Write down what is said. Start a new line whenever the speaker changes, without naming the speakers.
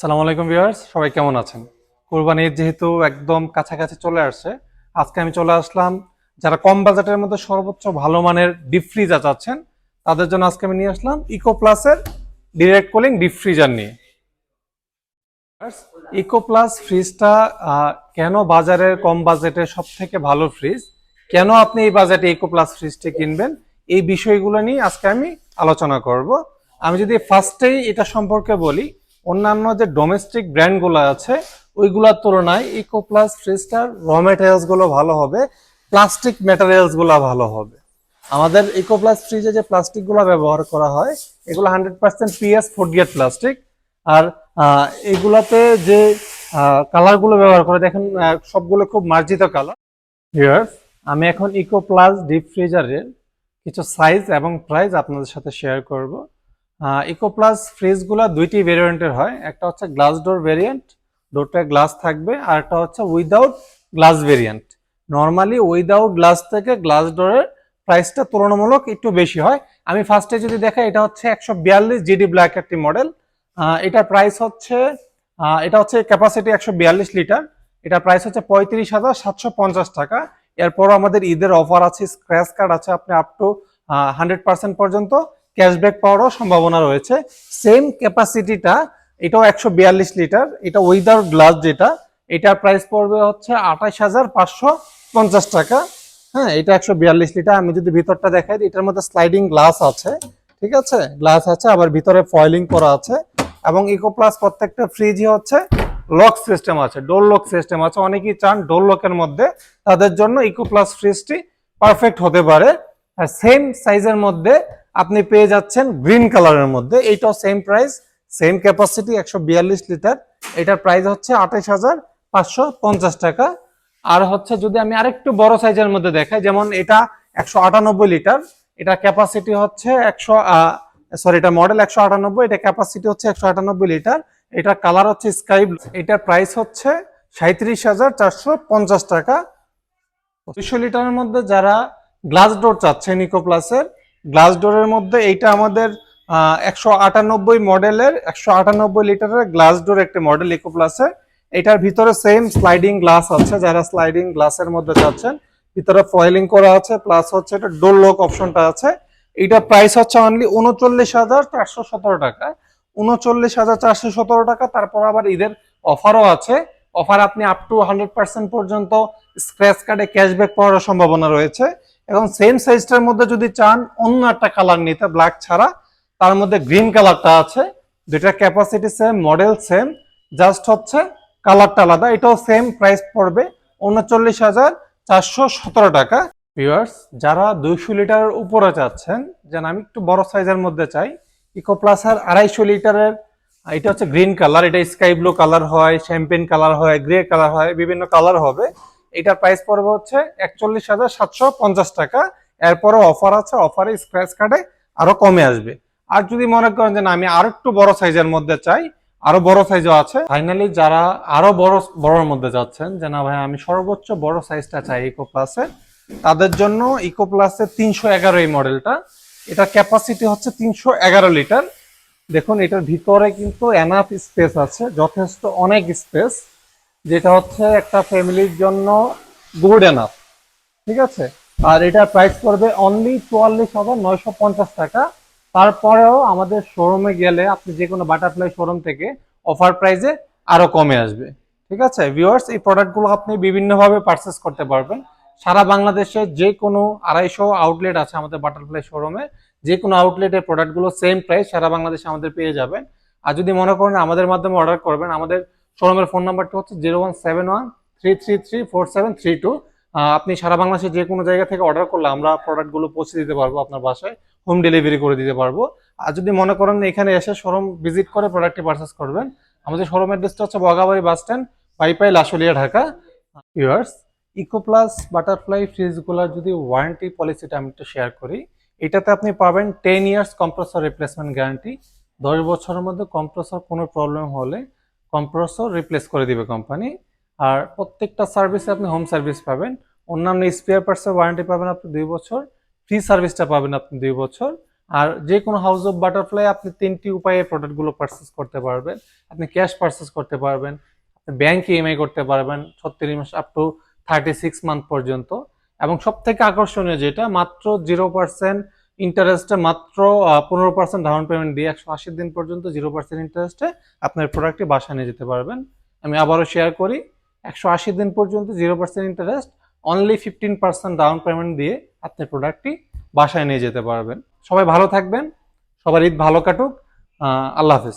সালাম আলাইকুম ভিউয়ার্স, সবাই কেমন আছেন? কোরবানির যেহেতু একদম কাছাকাছি চলে আসছে, আজকে আমি চলে আসলাম, যারা কম বাজেটের মধ্যে সর্বোচ্চ ভালো মানের ডিপ ফ্রিজার চাচ্ছেন, তাদের জন্য আজকে আমি নিয়ে আসলাম ইকো প্লাসের ডিরেক্ট কুলিং ডিপ ফ্রিজার নিয়ে। ইকো প্লাস ফ্রিজটা কেন বাজারের কম বাজেটের সব থেকে ভালো ফ্রিজ কেন আপনি এই বাজেটে ইকো প্লাস ফ্রিজটি কিনবেন? এই বিষয়গুলো নিয়ে আজকে আমি আলোচনা করব। আমি যদি ফার্স্টেই এটা সম্পর্কে বলি অন্যান্য যে ডোমেস্টিক ব্র্যান্ডগুলো আছে, ওইগুলোর তুলনায় ইকো প্লাস ফ্রিজটার র ম্যাটেরিয়ালসগুলো ভালো হবে প্লাস্টিক ম্যাটেরিয়ালসগুলো ভালো হবে। আমাদের ইকো প্লাস ফ্রিজে যে প্লাস্টিকগুলো ব্যবহার করা হয়, এগুলো hundred percent PS food grade plastic আর এগুলাতে যে কালারগুলো ব্যবহার করে দেখেন সবগুলো খুব মার্জিত কালার ভিউয়ার্স আমি এখন ইকো প্লাস ডিপ ফ্রিজারের কিছু সাইজ এবং প্রাইস আপনাদের সাথে শেয়ার করব। ইকো প্লাস ফ্রিজগুলো দুইটি ভেরিয়েন্টের হয়। একটা হচ্ছে গ্লাস ডোর ভেরিয়েন্ট ডোরটা গ্লাস থাকবে, আর একটা হচ্ছে without glass variant normally without glass থেকে গ্লাস ডোরের প্রাইসটা তুলনামূলক একটু বেশি হয়। আমি ফার্স্টে যদি দেখাই, এটা হচ্ছে একশো বিয়াল্লিশ জিডি ব্ল্যাক একটি মডেল এটার প্রাইস হচ্ছে এটা হচ্ছে ক্যাপাসিটি একশো বিয়াল্লিশ লিটার এটার প্রাইস হচ্ছে পঁয়ত্রিশ হাজার সাতশো পঞ্চাশ টাকা। এরপরও আমাদের ঈদের অফার আছে স্ক্র্যাচ কার্ড আছে, আপনি আপ টু হান্ড্রেড পার্সেন্ট পর্যন্ত। ক্যাশব্যাক পাওয়ারও সম্ভাবনা রয়েছে। সেম ক্যাপাসিটিটা এটাও একশো বিয়াল্লিশ লিটার, এটা উইদাউট গ্লাস যেটা, এটার প্রাইস পড়বে হচ্ছে আঠাশ হাজার পাঁচশো পঞ্চাশ টাকা। হ্যাঁ এটা একশো বিয়াল্লিশ লিটার, আমি যদি ভিতরটা দেখাই এটার মধ্যে স্লাইডিং গ্লাস আছে, ঠিক আছে? গ্লাস আছে, আবার ভিতরে ফয়েলিং করা আছে, এবং ইকো প্লাস প্রত্যেকটা ফ্রিজই হচ্ছে লক সিস্টেম আছে ডোর লক সিস্টেম আছে। অনেকেই চান ডোর লকের মধ্যে, তাদের জন্য ইকো প্লাস ফ্রিজটি পারফেক্ট হতে পারে। আর সেম সাইজের মধ্যে আপনি পেয়ে যাচ্ছেন গ্রিন কালারের মধ্যে। এইটাও সেম প্রাইস সেম ক্যাপাসিটি একশো বিয়াল্লিশ লিটার এটার প্রাইস হচ্ছে আঠাশ হাজার পাঁচশো পঞ্চাশ টাকা। আর হচ্ছে যদি আমি আরেকটু বড় সাইজের মধ্যে দেখাই, যেমন এটা একশো আটানব্বই লিটার এটা ক্যাপাসিটি হচ্ছে একশো সরি এটা মডেল একশো আটানব্বই, এটা ক্যাপাসিটি হচ্ছে একশো আটানব্বই লিটার এটার কালার হচ্ছে স্কাই ব্লু এটার প্রাইস হচ্ছে সাঁত্রিশ হাজার চারশো পঞ্চাশ টাকা। দুশো লিটারের মধ্যে যারা গ্লাস ডোর চাচ্ছেন ইকো প্লাসের গ্লাস ডোরের মধ্যে এইটা আমাদের একশো আটানব্বই মডেলের, একশো আটানব্বই লিটারের গ্লাস ডোর একটি মডেল ইকো প্লাসের এটার ভিতরে সেম স্লাইডিং গ্লাস আছে, যারা স্লাইডিং গ্লাসের মধ্যে চাচ্ছেন ভিতরে ফয়েলিং করা আছে প্লাস হচ্ছে এটা ডোর লক অপশনটা আছে। এটা প্রাইস হচ্ছে অনলি উনচল্লিশ হাজার চারশো সতেরো টাকা। উনচল্লিশ হাজার চারশো সতেরো টাকা, তারপর আবার ঈদের অফারও আছে। অফার আপনি আপ টু হান্ড্রেড পার্সেন্ট পর্যন্ত স্ক্র্যাচ কার্ডে ক্যাশব্যাক পাওয়ার সম্ভাবনা রয়েছে। এবং সেম সাইজটার মধ্যে যদি চান, অন্য একটা কালার নিতে ব্ল্যাক ছাড়া, তার মধ্যে গ্রিন কালারটা আছে। দুইটা capacity same model same just হচ্ছে কালারটা আলাদা। এটাও সেম প্রাইস পড়বে উনচল্লিশ হাজার চারশো সতেরো টাকা। ভিউয়ার্স যারা দুইশো লিটারের উপরে চাচ্ছেন যেন আমি একটু বড় সাইজের মধ্যে চাই ইকো প্লাসের আড়াইশো লিটারের এটা হচ্ছে গ্রিন কালার এটা স্কাই ব্লু কালার হয় শ্যাম্পেন কালার হয় গ্রে কালার হয়, বিভিন্ন কালার হবে। এটার প্রাইস পড়বে হচ্ছে একচল্লিশ হাজার সাতশো পঞ্চাশ টাকা। এরপরও অফার আছে অফারে স্ক্র্যাচ কার্ডে আরও কমে আসবে। আর যদি মনে করেন যে না, আমি আরও একটু বড় সাইজের মধ্যে চাই, আরও বড় সাইজও আছে ফাইনালি যারা আরও বড়, বড়র মধ্যে যাচ্ছেন, যে না ভাই, আমি সর্বোচ্চ বড় সাইজটা চাই ইকো প্লাসে তাদের জন্য ইকো প্লাসের তিনশো এগারো এই মডেলটা এটা ক্যাপাসিটি হচ্ছে তিনশো এগারো লিটার দেখুন, এটার ভিতরে কিন্তু এনাফ স্পেস আছে, যথেষ্ট অনেক স্পেস যেটা হচ্ছে একটা ফ্যামিলির জন্য গুড এনাফ ঠিক আছে? আর এটা প্রাইস পড়বে অনলি চুয়াল্লিশ হাজার নয়শো পঞ্চাশ টাকা। তারপরেও আমাদের শোরুমে গেলে আপনি যে কোনো বাটারফ্লাই শোরুম থেকে অফার প্রাইসে আরও কমে আসবে, ঠিক আছে? ভিউয়ার্স এই প্রোডাক্টগুলো আপনি বিভিন্নভাবে পারচেস করতে পারবেন। সারা বাংলাদেশে যে কোনো আড়াইশো আউটলেট আছে আমাদের বাটারফ্লাই শোরুমে যে কোনো আউটলেটের প্রোডাক্টগুলো সেম প্রাইস সারা বাংলাদেশে আমাদের পেয়ে যাবেন। আর যদি মনে করেন আমাদের মাধ্যমে অর্ডার করবেন, আমাদের শোরুমের ফোন নাম্বারটা হচ্ছে zero one seven one three three three four seven three two আপনি সারা বাংলাদেশে যে কোনো জায়গা থেকে অর্ডার করলে আমরা প্রোডাক্টগুলো পৌঁছে দিতে পারব আপনার বাসায় হোম ডেলিভারি করে দিতে পারব। আর যদি মনে করেন এখানে এসে শোরুম ভিজিট করে প্রোডাক্টটি পারচেস করবেন, আমাদের শোরুম অ্যাড্রেসটা হচ্ছে Bogabari bus stand পাইপাই লাশুলিয়া, Dhaka. Viewers eco plus butterfly ফ্রিজগুলোর যদি ওয়ারেন্টি পলিসিটা আমি একটু শেয়ার করি, এটাতে আপনি পাবেন ten years compressor replacement guarantee দশ বছরের মধ্যে কম্প্রেসর কোনো প্রবলেম হলে কম্প্রেসর রিপ্লেস করে দিবে কোম্পানি আর প্রত্যেকটা সার্ভিসে আপনি হোম সার্ভিস পাবেন। অন্যান্য স্পেয়ার পার্টসের ওয়ারেন্টি পাবেন আপনি দুই বছর ফ্রি সার্ভিসটা পাবেন আপনি দুই বছর। আর যে কোনো হাউস অফ বাটারফ্লাই আপনি তিনটি উপায়ে প্রোডাক্টগুলো পারচেস করতে পারবেন। আপনি ক্যাশ পারচেস করতে পারবেন, আপনি ব্যাংকে ইএমআই করতে পারবেন, ছত্রিশ মাস up to thirty six month পর্যন্ত। এবং সব থেকে আকর্ষণীয় যেটা, মাত্র জিরো পার্সেন্ট ইন্টারেস্টে মাত্র পনেরো পার্সেন্ট ডাউন পেমেন্ট দিয়ে একশো আশি দিন পর্যন্ত জিরো পার্সেন্ট ইন্টারেস্টে আপনার প্রোডাক্টটি বাসায় নিয়ে যেতে পারবেন। আমি আবারও শেয়ার করি, একশো আশি দিন পর্যন্ত zero percent interest only fifteen percent down payment দিয়ে আপনার প্রোডাক্টটি বাসায় নিয়ে যেতে পারবেন। সবাই ভালো থাকবেন, সবার ঈদ ভালো কাটুক আল্লাহ হাফেজ।